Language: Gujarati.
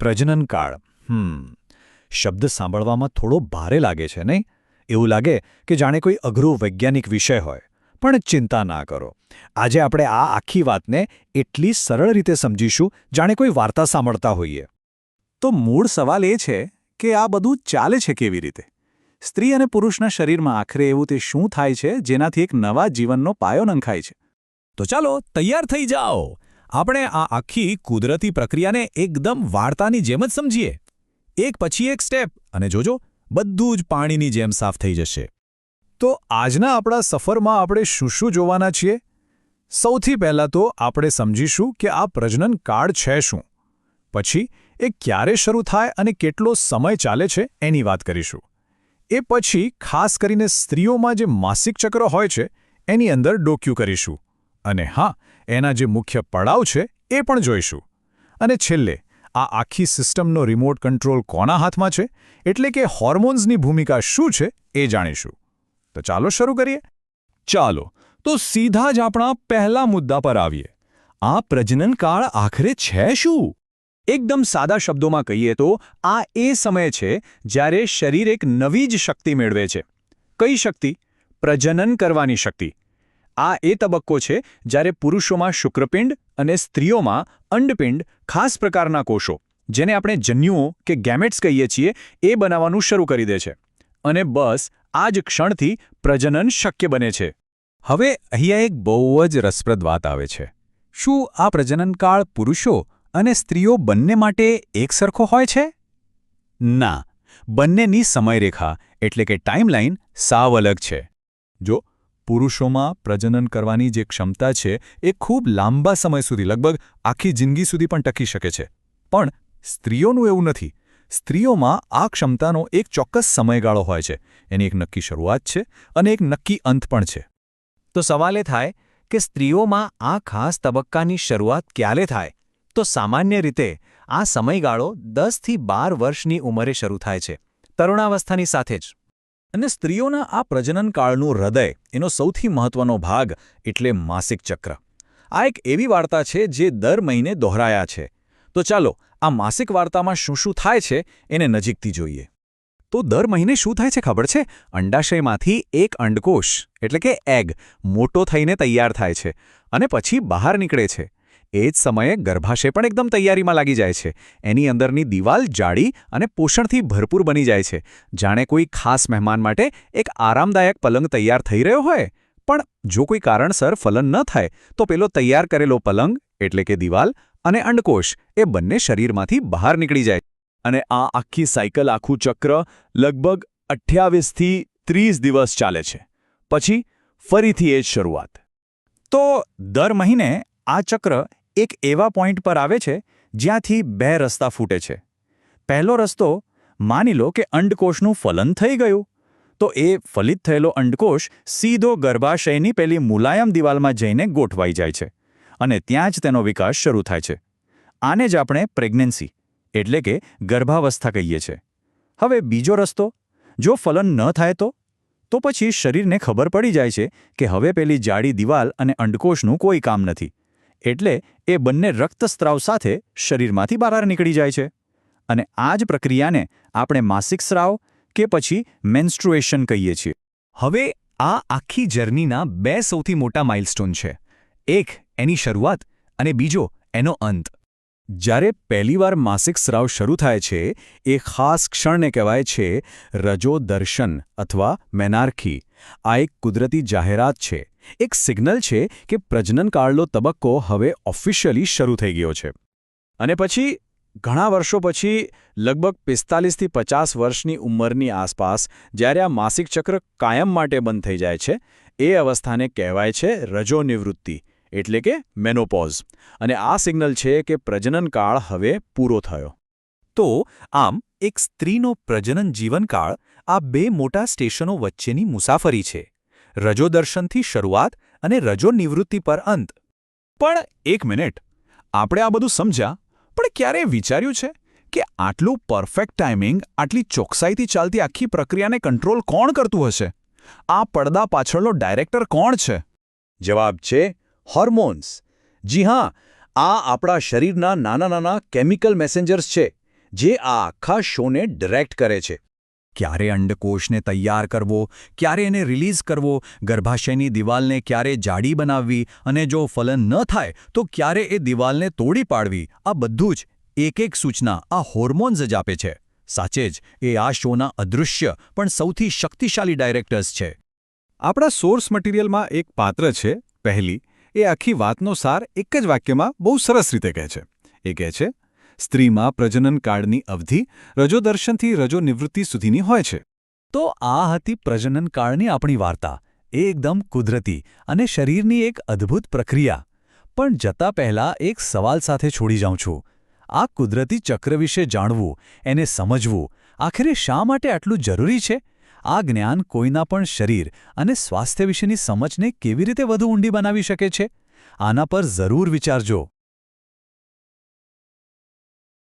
પ્રજનનકાળ હમ. શબ્દ સાંભળવામાં થોડો ભારે લાગે છે, નહીં? એવું લાગે કે જાણે કોઈ અઘરો વૈજ્ઞાનિક વિષય હોય. પણ ચિંતા ના કરો. આજે આપણે આ આખી વાતને એટલી સરળ રીતે સમજીશું, જાણે કોઈ વાર્તા સાંભળતા હોઈએ. તો મૂળ સવાલ એ છે કે આ બધું ચાલે છે કેવી રીતે? સ્ત્રી અને પુરુષના શરીરમાં આખરે એવું તે શું થાય છે જેનાથી એક નવા જીવનનો પાયો નંખાય છે? તો ચાલો, તૈયાર થઈ જાઓ. આપણે આ આખી કુદરતી પ્રક્રિયાને એકદમ વાર્તાની જેમ જ સમજીએ. એક પછી એક સ્ટેપ અને જોજો, બધું જ પાણીની જેમ સાફ થઈ જશે. તો આજના આપણા સફરમાં આપણે શું શું જોવાના છીએ? સૌથી પહેલાં તો આપણે સમજીશું કે આ પ્રજનન કાળ છે શું. પછી એ ક્યારે શરૂ થાય અને કેટલો સમય ચાલે છે એની વાત કરીશું. એ પછી ખાસ કરીને સ્ત્રીઓમાં જે માસિક ચક્ર હોય છે, એની અંદર ડોક્યું કરીશું. અને હા એના જે મુખ્ય પડાવ છે, એ પણ જોઈશું. અને છેલ્લે, આ આખી સિસ્ટમનો રિમોટ કંટ્રોલ કોના હાથમાં છે, એટલે કે હોર્મોન્સની ભૂમિકા શું છે, એ જાણીશું. તો ચાલો શરૂ કરીએ? ચાલો, તો સીધા જ આપણા પહેલા મુદ્દા પર આવીએ. આ પ્રજનનકાળ આખરે છે શું? એકદમ સાદા શબ્દોમાં કહીએ તો, આ એ સમય છે જ્યારે શરીર એક નવી જ શક્તિ મેળવે છે. કઈ શક્તિ? પ્રજનન કરવાની શક્તિ. આ એ તબક્કો છે જ્યારે પુરુષોમાં શુક્રપિંડ અને સ્ત્રીઓમાં અંડપિંડ ખાસ પ્રકારના કોષો, જેને આપણે જન્યુઓ કે ગેમેટ્સ કહીએ છીએ, એ બનાવવાનું શરૂ કરી દે છે. અને બસ, આ જ ક્ષણથી પ્રજનન શક્ય બને છે. હવે અહીંયા એક બહુ જ રસપ્રદ વાત આવે છે. શું આ પ્રજનનકાળ પુરુષો અને સ્ત્રીઓ બંને માટે એકસરખો હોય છે? ના. બંનેની સમયરેખા એટલે કે ટાઈમલાઈન સાવ અલગ છે. જો પુરુષોમાં પ્રજનન કરવાની જે ક્ષમતા છે, એ ખૂબ લાંબા સમય સુધી, લગભગ આખી જિંદગી સુધી પણ ટકી શકે છે. પણ સ્ત્રીઓનું એવું નથી. સ્ત્રીઓમાં આ ક્ષમતાનો એક ચોક્કસ સમયગાળો હોય છે. એની એક નક્કી શરૂઆત છે અને એક નક્કી અંત પણ છે. તો સવાલ એ થાય કે સ્ત્રીઓમાં આ ખાસ તબક્કાની શરૂઆત ક્યારે થાય? તો સામાન્ય રીતે આ સમયગાળો દસથી બાર વર્ષની ઉંમરે શરૂ થાય છે. તરુણાવસ્થાની સાથે જ. અને સ્ત્રીઓના આ પ્રજનનકાળનું હૃદય, એનો સૌથી મહત્વનો ભાગ, એટલે માસિક ચક્ર. આ એક એવી વાર્તા છે જે દર મહિને દોહરાયા છે. તો ચાલો, આ માસિક વાર્તામાં શું શું થાય છે એને નજીકથી જોઈએ. તો દર મહિને શું થાય છે ખબર છે? અંડાશયમાંથી એક અંડકોષ એટલે કે એગ મોટો થઈને તૈયાર થાય છે અને પછી બહાર નીકળે છે. એ જ સમયે ગર્ભાશય પણ એકદમ તૈયારીમાં લાગી જાય છે. એની અંદરની દિવાલ જાડી અને પોષણથી ભરપૂર બની જાય છે. જાણે કોઈ ખાસ મહેમાન માટે એક આરામદાયક પલંગ તૈયાર થઈ રહ્યો હોય? પણ જો કોઈ કારણસર ફલન ન થાય, તો પેલો તૈયાર કરેલો પલંગ, એટલે કે દિવાલ, અને અંડકોષ એ બંને શરીરમાંથી બહાર નીકળી જાય અને આ આખી સાયકલ, આખું ચક્ર લગભગ અઠ્યાવીસથી ત્રીસ દિવસ ચાલે છે. પછી ફરીથી એ જ શરૂઆત. તો દર મહિને આ ચક્ર એક એવા પોઈન્ટ પર આવે છે જ્યાંથી બે રસ્તા ફૂટે છે. પહેલો રસ્તો, માની લો કે અંડકોષનું ફલન થઈ ગયું, તો એ ફલિત થયેલો અંડકોષ સીધો ગર્ભાશયની પેલી મુલાયમ દિવાલમાં જઈને ગોઠવાઈ જાય છે અને ત્યાં જ તેનો વિકાસ શરૂ થાય છે. આને જ આપણે પ્રેગ્નન્સી એટલે કે ગર્ભાવસ્થા કહીએ છીએ હવે બીજો રસ્તો, જો ફલન ન થાય તો? તો પછી શરીરને ખબર પડી જાય છે કે હવે પેલી જાડી દિવાલ અને અંડકોષનું કોઈ કામ નથી. એટલે એ બંને રક્તસ્ત્રાવ સાથે શરીરમાંથી બહાર નીકળી જાય છે. અને આ જ પ્રક્રિયાને આપણે માસિક સ્રાવ કે પછી મેન્સ્ટ્રુએશન કહીએ છીએ. હવે આ આખી જર્નીના બે સૌથી મોટા માઇલસ્ટોન છે. એક એની શરૂઆત અને બીજો એનો અંત. જ્યારે પહેલીવાર માસિક સ્રાવ શરૂ થાય છે, એ ખાસ ક્ષણને કહેવાય છે રજો દર્શન અથવા મેનાર્ખી. આ એક કુદરતી જાહેરાત છે એક સિગ્નલ છે કે પ્રજનનકાળનો તબક્કો હવે ઓફિશિયલી શરૂ થઈ ગયો છે. અને પછી ઘણા વર્ષો પછી, લગભગ પિસ્તાલીસથી પચાસ વર્ષની ઉંમરની આસપાસ, જ્યારે આ માસિક ચક્ર કાયમ માટે બંધ થઈ જાય છે, એ અવસ્થાને કહેવાય છે રજોનિવૃત્તિ, એટલે કે મેનોપોઝ. અને આ સિગ્નલ છે કે પ્રજનનકાળ હવે પૂરો થયો. તો, આમ, એક સ્ત્રીનો પ્રજનન જીવનકાળ આ બે મોટા સ્ટેશનો વચ્ચેની મુસાફરી છે. રજોદર્શનથી શરૂઆત અને રજો નિવૃત્તિ પર અંત. પણ એક મિનિટ. આપણે આ બધું સમજ્યા? પણ ક્યારેય વિચાર્યું છે કે આટલું પરફેક્ટ ટાઈમિંગ, આટલી ચોકસાઈથી ચાલતી આખી પ્રક્રિયાને કંટ્રોલ કોણ કરતું હશે? આ પડદા પાછળનો ડાયરેક્ટર કોણ છે? જવાબ છે, હોર્મોન્સ. જી હા, આ આપણા શરીરના નાના નાના કેમિકલ મેસેન્જર્સ છે, જે આ આખા શોને ડિરેક્ટ કરે છે. ક્યારે અંડકોષને તૈયાર કરવો, ક્યારે એને રિલીઝ કરવો, ગર્ભાશયની દિવાલને ક્યારે જાડી બનાવવી અને જો ફલન ન થાય, તો ક્યારે એ દિવાલને તોડી પાડવી? આ બધું જ એક એક સૂચના, આ હોર્મોન્સ જ આપે છે. સાચે જ, એ આ શોના અદૃશ્ય, પણ સૌથી શક્તિશાળી ડાયરેક્ટર્સ છે. આપણા સોર્સ મટીરિયલમાં એક પાત્ર છે, પહેલી. એ આખી વાતનો સાર એક જ વાક્યમાં બહુ સરસ રીતે કહે છે. એ કહે છે સ્ત્રીમાં પ્રજનનકાળની અવધિ રજોદર્શનથી રજોનિવૃત્તિ સુધીની હોય છે. તો આ હતી પ્રજનનકાળની આપણી વાર્તા. એ એકદમ કુદરતી અને શરીરની એક અદ્ભુત પ્રક્રિયા. પણ જતા પહેલા એક સવાલ સાથે છોડી જાઉં છું. આ કુદરતી ચક્ર વિશે જાણવું, એને સમજવું, આખરે શા માટે આટલું જરૂરી છે? આ જ્ઞાન કોઈના પણ શરીર અને સ્વાસ્થ્ય વિશેની સમજને કેવી રીતે વધુ ઊંડી બનાવી શકે છે? આના પર જરૂર વિચારજો.